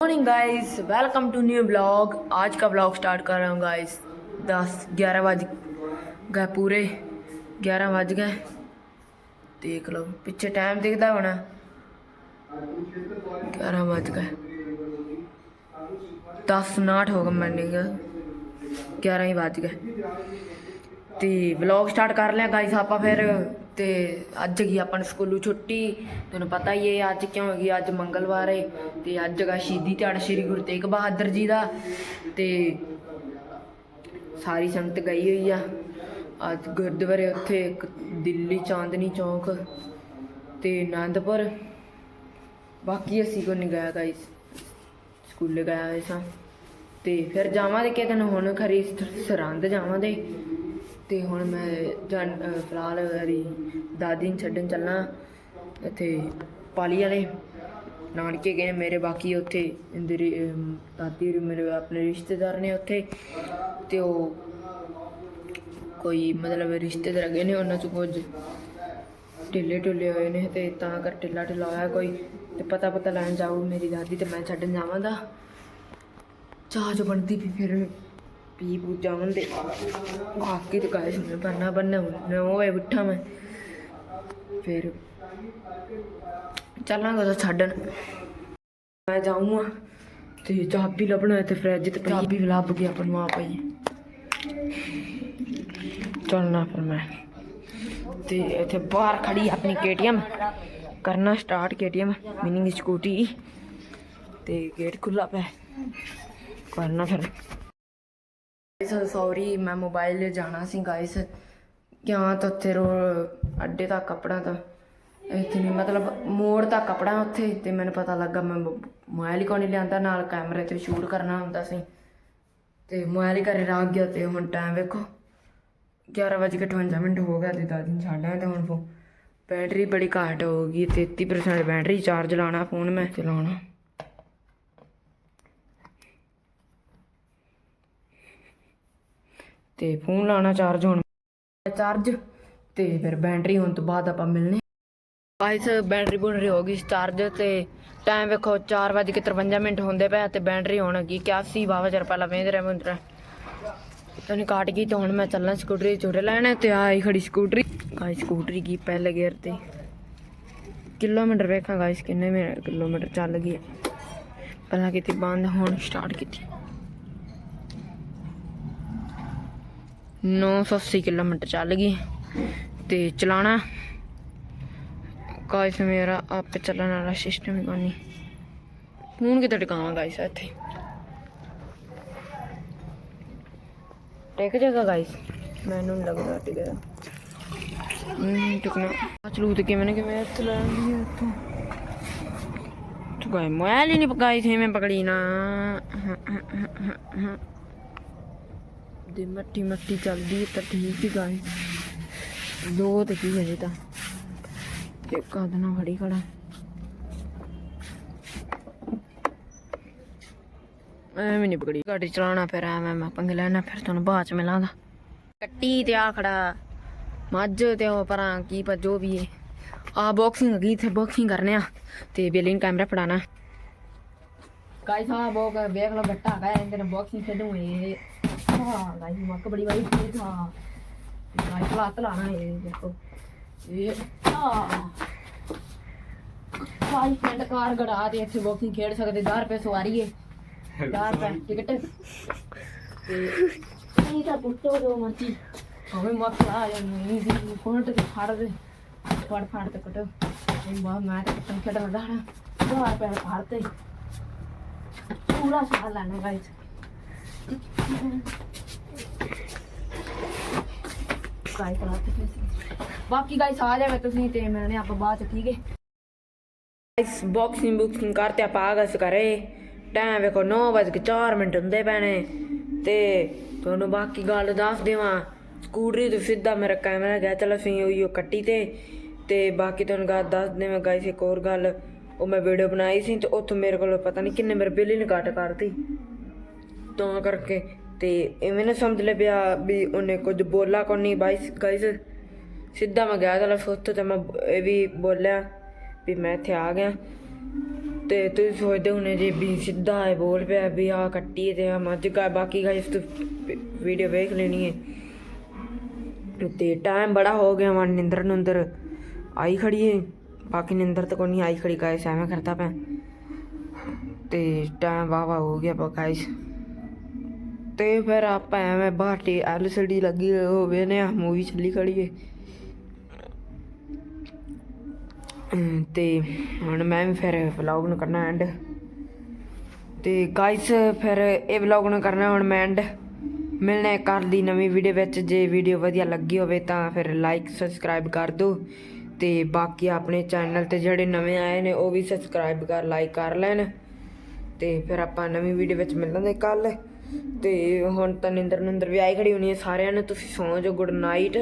morning guys welcome to new blog आज का blog start कर रहा हूँ गाइस दस ग्यारह बज गए पूरे ग्यारह बज गए देख लो पीछे टाइम दिखता होना ग्यारह बज गए दस नाट होगा मैंने ग्यारह ही बज गए ਤੇ ਵਲੌਗ ਸਟਾਰਟ ਕਰ ਲਿਆ ਗਾਇਸ ਆਪਾਂ ਫਿਰ। ਤੇ ਅੱਜ ਗਈ ਆਪਾਂ ਨੂੰ ਸਕੂਲੋਂ ਛੁੱਟੀ। ਤੁਹਾਨੂੰ ਪਤਾ ਹੀ ਹੈ, ਅੱਜ ਕਿਉਂ ਹੈਗੀ, ਅੱਜ ਮੰਗਲਵਾਰ ਹੈ। ਤੇ ਅੱਜ ਹੈਗਾ ਸ਼ਹੀਦੀ ਦਿਹਾੜਾ ਸ੍ਰੀ ਗੁਰੂ ਤੇਗ ਬਹਾਦਰ ਜੀ ਦਾ। ਤੇ ਸਾਰੀ ਸੰਗਤ ਗਈ ਹੋਈ ਆ। ਅੱਜ ਗੁਰਦੁਆਰੇ ਉੱਥੇ ਇੱਕ ਦਿੱਲੀ ਚਾਂਦਨੀ ਚੌਂਕ ਤੇ ਆਨੰਦਪੁਰ। ਬਾਕੀ ਅਸੀਂ ਕੋ ਨਹੀਂ ਗਿਆ ਗਾਇਸ ਸਕੂਲੇ ਗਿਆ ਹੋਇਆ ਸਾਂ। ਤੇ ਫਿਰ ਜਾਵਾਂਗੇ ਕਿ ਤੈਨੂੰ ਹੁਣ ਖਰੀ ਸਰੰਦ ਜਾਵਾਂਗੇ। ਅਤੇ ਹੁਣ ਮੈਂ ਜਾਣ ਫਿਲਹਾਲ ਮੇਰੀ ਦਾਦੀ ਨੂੰ ਛੱਡਣ ਚੱਲਾਂ। ਇੱਥੇ ਪਾਲੀ ਵਾਲੇ ਨਾਨਕੇ ਗਏ ਨੇ ਮੇਰੇ ਬਾਕੀ ਉੱਥੇ। ਇੰਦਰੀ ਦਾਦੀ ਹੋਰੀ ਮੇਰੇ ਆਪਣੇ ਰਿਸ਼ਤੇਦਾਰ ਨੇ ਉੱਥੇ। ਤੇ ਉਹ ਕੋਈ ਮਤਲਬ ਰਿਸ਼ਤੇਦਾਰ ਗਏ ਨੇ, ਉਹਨਾਂ ਚ ਕੁਝ ਢਿੱਲੇ ਢੁੱਲੇ ਹੋਏ ਨੇ ਤੇ ਤਾਂ ਕਰ ਢਿੱਲਾ ਢਿੱਲਾ ਹੋਇਆ ਕੋਈ। ਤੇ ਪਤਾ ਪਤਾ ਲੈਣ ਜਾਊ ਮੇਰੀ ਦਾਦੀ ਤੇ ਮੈਂ ਛੱਡਣ ਜਾਵਾਂਗਾ। ਚਾਹ ਜੋ ਬਣਦੀ ਵੀ ਫਿਰ ਪੀ ਪੂ ਜਾਵਨ ਦੇ ਬਾਕੀ ਤੇ ਗਾਇਸ ਨੇ ਬੰਨਾ ਬੰਨਾ ਨਾ ਹੋਏ ਉੱਠਾ ਮੈਂ। ਫਿਰ ਚੱਲਾਂਗਾ ਤਾਂ ਛੱਡਣ। ਮੈਂ ਜਾਊਂਗਾ ਤੇ ਚਾਬੀ ਲੱਭਣਾ ਹੈ ਤੇ ਫ੍ਰਿਜ ਤੇ ਚਾਬੀ ਲੱਭ ਗਿਆ ਆਪਾਂ ਮਾਂ ਆ ਪਈ ਚੱਲਣਾ ਫਿਰ ਮੈਂ। ਤੇ ਇੱਥੇ ਬਾਹਰ ਖੜੀ ਆਪਣੀ KTM ਕਰਨਾ ਸਟਾਰਟ KTM ਮੀਨਿੰਗ ਸਕੂਟੀ ਤੇ ਗੇਟ ਖੁੱਲਾ ਪਿਆ। ਕਰਨਾ ਫਿਰ। ਗਾਇਸ ਸੌਰੀ ਮੈਂ ਮੋਬਾਈਲ ਲੈ ਜਾਣਾ ਸੀ ਗਾਇਸ ਕਿਉਂ? ਤਾਂ ਉੱਥੇ ਰੋ, ਅੱਡੇ ਤੱਕ ਕੱਪੜਾ ਤਾਂ ਇੱਥੇ ਨਹੀਂ, ਮਤਲਬ ਮੋੜ ਤੱਕ ਕੱਪੜਾ ਉੱਥੇ, ਤੇ ਮੈਨੂੰ ਪਤਾ ਲੱਗਾ ਮੈਂ ਮੋ- ਮੋਬਾਈਲ ਹੀ ਕੋਈ ਲਿਆਂਦਾ, ਨਾਲ ਕੈਮਰੇ ਤੇ ਸ਼ੂਟ ਕਰਨਾ ਹੁੰਦਾ ਸੀ। ਤੇ ਮੋਬਾਈਲ ਹੀ ਘਰੇ ਰੱਖ ਗਿਆ, ਤੇ ਹੁਣ ਟਾਈਮ ਵੇਖੋ 11:58 ਮਿੰਟ ਹੋ ਗਿਆ, ਤੇ ਦਾਦੀ ਨੂੰ ਛੱਡ ਆਇਆ ਤੇ ਹੁਣ ਫੋ ਬੈਟਰੀ ਬੜੀ ਘਾਟ ਹੋ ਗਈ 33% ਬੈਟਰੀ ਚਾਰਜ ਲਾਣਾ ਫੋਨ ਮੈਂ। ਚਲਾਉਣਾ। ਤੇ ਫੋਨ ਲਾਣਾ ਚਾਰਜ ਹੋਣ ਚਾਰਜ ਤੇ ਫਿਰ ਬੈਟਰੀ ਹੋਣ ਤੋਂ ਬਾਅਦ ਆਪਾਂ ਮਿਲਨੇ ਗਾਇਸ ਬੈਟਰੀ ਬੁਣ ਹੋ ਗਈ ਚਾਰਜ ਤੇ ਟਾਈਮ ਵੇਖੋ 4:53 ਮਿੰਟ ਹੁੰਦੇ ਪਏ ਤੇ ਬੈਟਰੀ ਹੋਣ ਲੱਗੀ 81 ਬਾਵਾ ਚਿਰ ਪਹਿਲਾਂ ਵੇਂਦ ਰਿਹਾ ਮੁੰਦਰਾ। ਤੈਨੂੰ ਕਾਟ ਗਈ ਤੇ ਹੁਣ ਮੈਂ ਚੱਲਣਾ ਸਕੂਟਰੀ ਚੋੜੇ ਲੈਣਾ ਤੇ ਆਈ ਖੜੀ ਸਕੂਟਰੀ। ਗਾਇਸ ਸਕੂਟਰੀ ਕੀ ਪਹਿਲੇ ਗੇਅਰ ਤੇ। ਕਿਲੋਮੀਟਰ ਵੇਖਾਂ ਗਾਇਸ ਕਿੰਨੇ ਮੇ ਕਿਲੋਮੀਟਰ ਚੱਲ ਗਈ। ਪਹਿਲਾਂ ਕੀਤੀ ਬੰਦ, ਹੁਣ ਸਟਾਰਟ ਕੀਤੀ। 980 ਕਿਲੋਮੀਟਰ ਚੱਲ ਗਈ ਤੇ ਚਲਾਣਾ ਗਾਇਸ ਮੇਰਾ ਆਪੇ ਚੱਲਣ ਵਾਲਾ ਸਿਸਟਮ ਹੀ ਕੋਈ ਨਹੀਂ ਫੋਨ ਕਿਤੇ ਟਿਕਾਵਾਂ ਗਾਇਸ ਇੱਥੇ? ਟਿਕ ਜਾਏਗਾ ਗਾਇਸ ਮੈਨੂੰ ਨਹੀਂ ਲੱਗਦਾ ਟਿਕ ਜਾਏਗਾ। ਹੂੰ, ਟਿਕਣਾ। ਚਲੂ ਤੇ ਕਿਵੇਂ ਨਾ, ਕਿਵੇਂ ਇੱਥੇ ਲੈਣੀ ਹੈ ਇੱਥੋਂ? ਤੂੰ ਗਾਇ ਮੋਬਾਈਲ ਨਹੀਂ ਪਕਾਈ ਥੇ ਮੈਂ ਪਕੜੀ ਨਾ। ਦੇ ਮੱਟੀ ਮੱਟੀ ਚੱਲਦੀ ਤਾਂ ਠੀਕ ਹੀ ਗਾਇ ਦੋ ਤੇ ਕੀ ਹੈ ਤਾਂ। ਇੱਕ ਹੱਥ ਨਾਲ ਫੜੀ ਖੜਾ। ਐਵੇਂ ਨਹੀਂ ਪਕੜੀ। ਗਾੜੀ ਚਲਾਉਣਾ ਫਿਰ ਐਵੇਂ ਮੈਂ ਪੰਗੇ ਲੈਣਾ, ਫਿਰ ਤੁਹਾਨੂੰ ਬਾਅਦ ਚ ਮਿਲਾਂਗਾ। ਕੱਟੀ ਤੇ ਆ ਖੜਾ। ਮੱਝ ਤੇ ਉਹ ਪਰਾਂ ਕੀ ਪਰ ਜੋ ਵੀ ਹੈ। ਆ ਬਾਕਸਿੰਗ ਹੈਗੀ ਇੱਥੇ ਬਾਕਸਿੰਗ ਕਰਨੇ ਆ। ਤੇ ਬੇਲਿੰਗ ਕੈਮਰਾ ਫੜਾਣਾ ਗਾਇਸ ਹਾਂ ਬੋਕ ਵੇਖ ਲਓ, ਗੱਟਾ ਹੈ ਇਹਦੇ ਨਾਲ ਬਾਕਸਿੰਗ ਖੇਡੂਗੇ ਇਹ ਇਹ ਸਾਈ ਪਿੰਡ ਕਾਰ ਗੜਾ ਤੇ ਇੱਥੇ ਬਾਕਸਿੰਗ ਖੇਡ ਸਕਦੇ 10 ਰੁਪਏ ਸਵਾਰੀ ਹੈ 10 ਰੁਪਏ ਟਿਕਟ ਤੇ ਨਹੀਂ ਤਾਂ ਪੁੱਟੋ ਜੋ ਮਰਜ਼ੀ। ਹਮੇ ਮੱਕ ਆ ਜਾਂਦੀ ਸੀ ਕੋਣ ਤੇ ਫੜ ਦੇ। ਫੜ ਫੜ ਤੇ ਕਟੋ। ਇਹ ਮੈਂ ਤੇ ਕਿੰਨ ਖੇਡਣ ਦਾ ਨਾ 10 ਰੁਪਏ ਫੜਤੇ ਪੂਰਾ ਸਾਲ ਲੈਣਾ ਗਾਇਸ ਗਾਇਸ ਰਾਤ ਬਾਕੀ ਗਾਇਸ ਆ ਜਾਵੇ ਤੁਸੀਂ ਤੇ ਮਿਲਣੇ ਆਪਾਂ ਬਾਅਦ ਚ, ਠੀਕ ਹੈ? ਗਾਇਸ ਬਾਕਸਿੰਗ ਬੁਕਿੰਗ ਕਰਤੇ ਆਪਾਂ ਆ ਗਏ ਕਰੇ ਟਾਈਮ ਵੇਖੋ 9:04 ਮਿੰਟ ਹੁੰਦੇ ਪੈਣੇ। ਤੇ ਤੁਹਾਨੂੰ ਬਾਕੀ ਗੱਲ ਦੱਸ ਦੇਵਾਂ। ਸਕੂਟਰੀ ਤੋਂ ਸਿੱਧਾ ਮੇਰਾ ਕੈਮਰਾ ਗਿਆ, ਚਲ ਅਸੀਂ ਉਹ ਕੱਟੀ ਤੇ। ਤੇ ਬਾਕੀ ਤੁਹਾਨੂੰ ਗੱਲ ਦੱਸ ਦੇਵਾਂ ਗਾਇਸ ਇੱਕ ਹੋਰ ਗੱਲ। ਉਹ ਮੈਂ ਵੀਡੀਓ ਬਣਾਈ ਸੀ ਤੇ ਉੱਥੋਂ ਮੇਰੇ ਕੋਲ ਪਤਾ ਨਹੀਂ ਕਿੰਨੇ ਮੇਰੇ ਬਿੱਲ ਹੀ ਨਹੀਂ ਕੱਟ ਕਰਤੀ। ਤਾਂ ਕਰਕੇ ਤੇ ਇਵੇਂ ਨਾ ਸਮਝ ਲੈ ਪਿਆ ਵੀ ਉਹਨੇ ਕੁਝ ਬੋਲਾ ਕੋਈ ਨਹੀਂ ਬਾਈ ਗਾਇਸ ਸਿੱਧਾ ਮੈਂ ਗਿਆ ਤਾਂ ਉੱਥੋਂ ਤੇ ਮੈਂ ਇਹ ਵੀ ਬੋਲਿਆ ਵੀ ਮੈਂ ਇੱਥੇ ਆ ਗਿਆ। ਤੇ ਤੁਸੀਂ ਸੋਚਦੇ ਹੋਣੇ ਜੇ ਵੀ ਸਿੱਧਾ ਹੈ ਬੋਲ ਪਿਆ ਵੀ ਆ ਕੱਟੀ ਤੇ ਆ ਮੱਝ ਕਾ ਬਾਕੀ ਗਾਇਸ ਤੁਸੀਂ ਵੀਡੀਓ ਵੇਖ ਲੈਣੀ ਹੈ ਤੇ ਟਾਈਮ ਬੜਾ ਹੋ ਗਿਆ ਮਨ ਨਿੰਦਰ ਨੁੰਦਰ ਆਈ ਖੜੀ ਹੈ ਬਾਕੀ ਨਿੰਦਰ ਤਾਂ ਕੋਈ ਨਹੀਂ ਆਈ ਖੜੀ ਗਾਇਸ ਐਵੇਂ ਕਰਦਾ ਪਿਆ। ਤੇ ਟਾਈਮ ਵਾਵਾ ਹੋ ਗਿਆ ਬਾ ਗਾਇਸ ਤੇ ਫਿਰ ਆਪਾਂ ਐਵੇਂ ਬਾਟੀ ਐਲਸੀਡੀ ਲੱਗੀ ਹੋਵੇ ਨੇ ਮੂਵੀ ਚੱਲੀ ਖੜੀ ਹੈ ਤੇ ਹੁਣ ਮੈਂ ਵੀ ਫਿਰ ਵਲੌਗ ਨੂੰ ਕਰਨਾ ਐਂਡ ਤੇ ਗਾਇਸ ਫਿਰ ਇਹ ਵਲੌਗ ਨੂੰ ਕਰਨਾ ਹੁਣ ਮੈਂ ਐਂਡ ਮਿਲਣਾ ਹੈ ਕੱਲ੍ਹ ਦੀ ਨਵੀਂ ਵੀਡੀਓ ਵਿੱਚ। ਜੇ ਵੀਡੀਓ ਵਧੀਆ ਲੱਗੀ ਹੋਵੇ ਤਾਂ ਫਿਰ ਲਾਈਕ ਸਬਸਕ੍ਰਾਈਬ ਕਰ ਦਿਓ। ਤੇ ਬਾਕੀ ਆਪਣੇ ਚੈਨਲ ਤੇ ਜਿਹੜੇ ਨਵੇਂ ਆਏ ਨੇ, ਉਹ ਵੀ ਸਬਸਕ੍ਰਾਈਬ ਕਰ ਲਾਈਕ ਕਰ ਲੈਣ। ਤੇ ਫਿਰ ਆਪਾਂ ਨਵੀਂ ਵੀਡੀਓ ਵਿੱਚ ਮਿਲਾਂਗੇ ਕੱਲ ਤੇ ਹੁਣ ਤਾਂ ਨਿੰਦਰ ਨੁੰਦਰ ਵੀ ਆਈ ਖੜੀ ਹੋਣੀ ਹੈ ਸਾਰਿਆਂ ਨੂੰ, ਤੁਸੀਂ ਸੌਂ ਜਾਓ ਗੁੱਡ ਨਾਈਟ